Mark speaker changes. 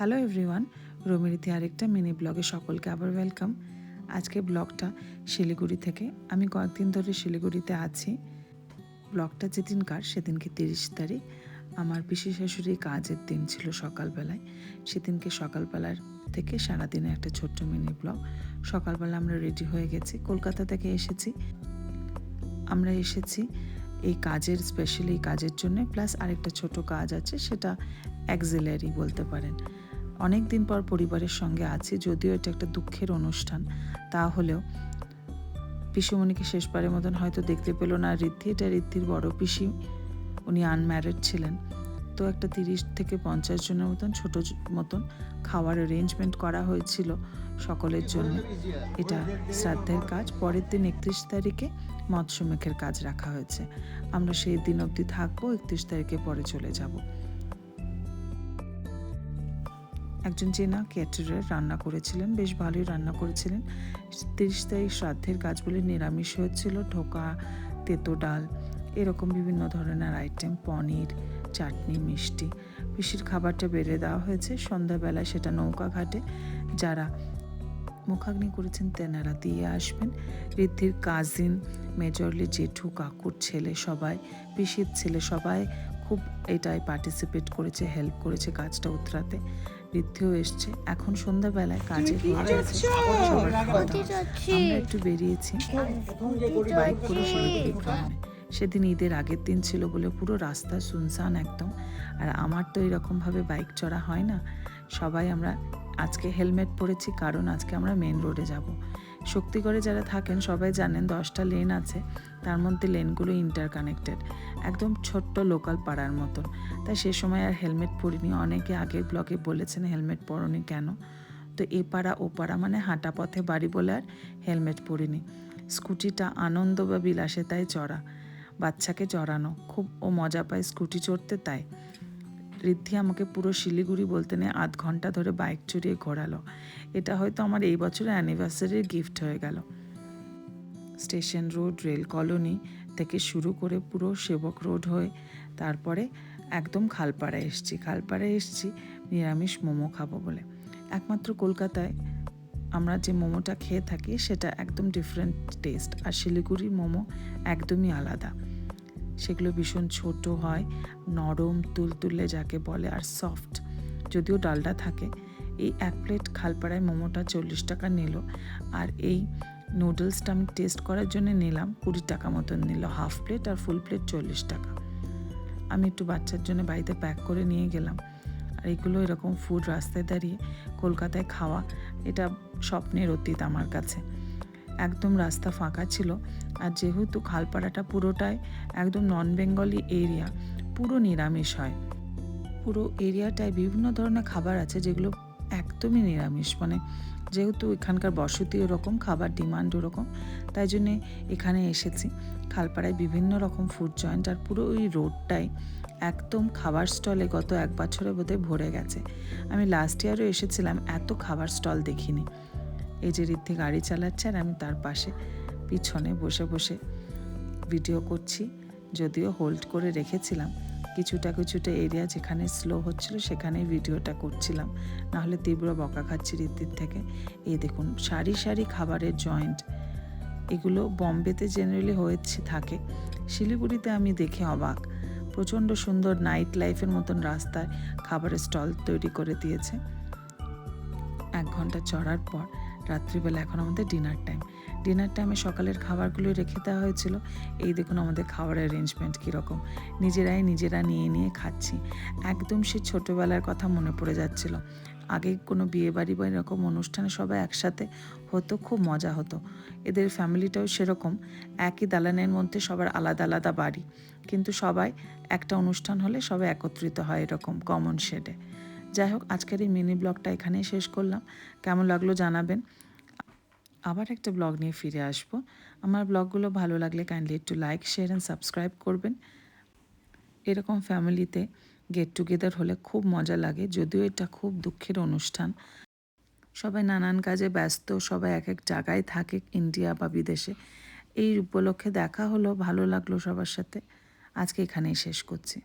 Speaker 1: Hello everyone রমিরিতে আরেকটা mini ব্লগে সকলকে আবার ওয়েলকাম। আজকে ব্লগটা শিলিগুড়ি থেকে। আমি কয়েকদিন ধরে শিলিগুড়িতে আছি। ব্লগটা যেদিনকার সেদিনকে তিরিশ তারিখ। আমার পিসি শাশুড়ি কাজের দিন ছিল সকালবেলায়। সেদিনকে সকালবেলার থেকে সারাদিনে একটা ছোট্ট মিনি ব্লগ। সকালবেলা আমরা রেডি হয়ে গেছি, কলকাতা থেকে এসেছি। আমরা এসেছি এই কাজের স্পেশালি কাজের জন্য প্লাস আরেকটা ছোট কাজ আছে, সেটা অ্যাক্সিলারি বলতে পারেন। অনেক দিন পর পরিবারের সঙ্গে আছি, যদিও এটা একটা দুঃখের অনুষ্ঠান। তাহলেও পিসুমণিকে শেষবারের মতন হয়তো দেখতে পেল না ঋদ্ধি, এটা ঋদ্ধির বড় পিসি। উনি আনম্যারিড ছিলেন। তো একটা তিরিশ থেকে পঞ্চাশ জনের মতন, ছোট মতন খাওয়ার অ্যারেঞ্জমেন্ট করা হয়েছিল সকলের জন্য। এটা শ্রাদ্ধের কাজ। পরের দিন একত্রিশ তারিখে মৎস্যমেখের কাজ রাখা হয়েছে। আমরা সেই দিন অবধি থাকব, একত্রিশ তারিখে পরে চলে যাব। একজন চেনা ক্যাটারার রান্না করেছিলেন, বেশ ভালোই রান্না করেছিলেন। তিরিশ তারিখ শ্রাদ্ধের কাজ নিরামিষ হয়েছিল, ঢোকা, তেতো ডাল, এরকম বিভিন্ন ধরনের আইটেম পনির, চাটনি, মিষ্টি। পিসির খাবারটা বেড়ে দেওয়া হয়েছে। সন্ধ্যাবেলায় সেটা নৌকা ঘাটে যারা মুখাগ্নি করেছেন তেনারা দিয়ে আসবেন। ঋদ্ধির কাজিন মেজরলি জেঠু, কাকুর ছেলে সবাই, পিসির ছেলে সবাই খুব এটাই পার্টিসিপেট করেছে হেল্প করেছে কাজটা উতরাতে। ঋদ্ধিও এসছে। এখন সন্ধ্যাবেলায় কাজে। আমরা একটু বেরিয়েছি। বাইক করে শিলিগুড়ি গ্রামে সেদিন ঈদের আগের দিন ছিল বলে পুরো রাস্তা শুনশান একদম। আর আমার তো এরকমভাবে বাইক চড়া হয় না। সবাই আমরা আজকে হেলমেট পরেছি কারণ আজকে আমরা মেন রোডে যাব। শক্তিগড়ে যারা থাকেন, সবাই জানেন দশটা লেন আছে, তার মধ্যে লেনগুলো ইন্টারকানেক্টেড একদম ছোট্ট লোকাল পাড়ার মতন। তাই সে সময় আর হেলমেট পরিনি, অনেকে আগের ব্লগে বলেছেন হেলমেট পরনি কেন? তো এ পাড়া, ও পাড়া মানে হাঁটা পথে বাড়ি বলে আর হেলমেট পরিনি। স্কুটিটা আনন্দ বা বিলাসে তাই চড়া, বাচ্চাকে চড়ানো, খুব ও মজা পায় স্কুটি চড়তে তাই। ঋদ্ধি আমাকে পুরো শিলিগুড়ি বলতে নেই আধ ঘণ্টা ধরে বাইক চড়িয়ে ঘোরালো। এটা হয়তো আমার এই বছরের অ্যানিভার্সারির গিফট হয়ে গেল। স্টেশন রোড, রেল কলোনি থেকে শুরু করে পুরো সেবক রোড হয়ে তারপরে একদম খালপাড়ায় এসছি। খালপাড়ায় এসছি, নিরামিষ মোমো খাব বলে। একমাত্র কলকাতায় আমরা যে মোমোটা খেয়ে থাকি সেটা একদম ডিফারেন্ট টেস্ট আর শিলিগুড়ির মোমো একদমই আলাদা। সেগুলো ভীষণ ছোট হয়, নরম, তুলতুলে যাকে বলে, আর সফট যদিও ডালটা থাকে, এই এক প্লেট খালপাড়ায় মোমোটা চল্লিশ টাকা নিল, আর এই নুডলসটা আমি টেস্ট করার জন্য নিলাম, কুড়ি টাকা মতন নিল হাফ প্লেট আর ফুল প্লেট চল্লিশ টাকা। আমি একটু বাচ্চার জন্য বাড়িতে প্যাক করে নিয়ে গেলাম, আর এগুলো এরকম ফুড রাস্তায় দাঁড়িয়ে কলকাতায় খাওয়া, এটা স্বপ্নের অতীত আমার কাছে। একদম রাস্তা ফাঁকা ছিল আর যেহেতু খালপাড়াটা পুরোটাই একদম নন বেঙ্গলি এরিয়া পুরো নিরামিষ হয়। পুরো এরিয়াটায় বিভিন্ন ধরনের খাবার আছে যেগুলো একদমই নিরামিষ। মানে যেহেতু এখানকার বসতি ওরকম, খাবার ডিমান্ড ওরকম, তাই জন্যে এখানে এসেছি। খালপাড়ায় বিভিন্ন রকম ফুড জয়েন্ট আর পুরো ওই রোডটাই একদম খাবার স্টলে গত এক বছরে বোধহয় ভরে গেছে। আমি লাস্ট ইয়ারও এসেছিলাম, এত খাবার স্টল দেখিনি। এই যে ঋদ্ধি গাড়ি চালাচ্ছে আর আমি তার পাশে পিছনে বসে বসে ভিডিও করছি। যদিও হোল্ড করে রেখেছিলাম। কিছুটা কিছুটা এরিয়া যেখানে স্লো হচ্ছিল সেখানেই ভিডিওটা করছিলাম। নাহলে তীব্র বকা খাচ্ছি ঋদ্ধির থেকে। এই দেখুন, সারি সারি খাবারের জয়েন্ট এগুলো বম্বেতে জেনারেলি হয়েছে, থাকে। শিলিগুড়িতে আমি দেখে অবাক। প্রচণ্ড সুন্দর নাইট লাইফের মতন রাস্তায় খাবারের স্টল তৈরি করে দিয়েছে। এক ঘণ্টা চড়ার পর রাত্রিবেলা এখন আমাদের ডিনার টাইম ডিনার টাইমে সকালের খাবারগুলো রেখে দেওয়া হয়েছিল। এই দেখুন আমাদের খাবারের অ্যারেঞ্জমেন্ট কীরকম। নিজেরাই নিজেরা নিয়ে নিয়ে খাচ্ছি। একদম সে ছোটোবেলার কথা মনে পড়ে যাচ্ছিল। আগে কোনো বিয়ে বাড়ি বা এরকম অনুষ্ঠানে সবাই একসাথে হতো, খুব মজা হতো। এদের ফ্যামিলিটাও সেরকম। একই দালানের মধ্যে সবার আলাদা আলাদা বাড়ি। কিন্তু সবাই একটা অনুষ্ঠান হলে সবাই একত্রিত হয় এরকম কমন শেডে যাই হোক আজকের এই মিনি ব্লগটা এখানেই শেষ করলাম। কেমন লাগল জানাবেন। আবার একটা ব্লগ নিয়ে ফিরে আসব। আমার ব্লগগুলো ভালো লাগলে কাইন্ডলি একটু লাইক শেয়ার অ্যান্ড সাবস্ক্রাইব করবেন। এরকম ফ্যামিলিতে গেট টুগেদার হলে খুব মজা লাগে, যদিও এটা খুব দুঃখের অনুষ্ঠান। সবাই নানান কাজে ব্যস্ত, সবাই এক এক জায়গায় থাকে ইন্ডিয়া বা বিদেশে। এই উপলক্ষে দেখা হলো, ভালো লাগল সবার সাথে। আজকে এখানেই শেষ করছি।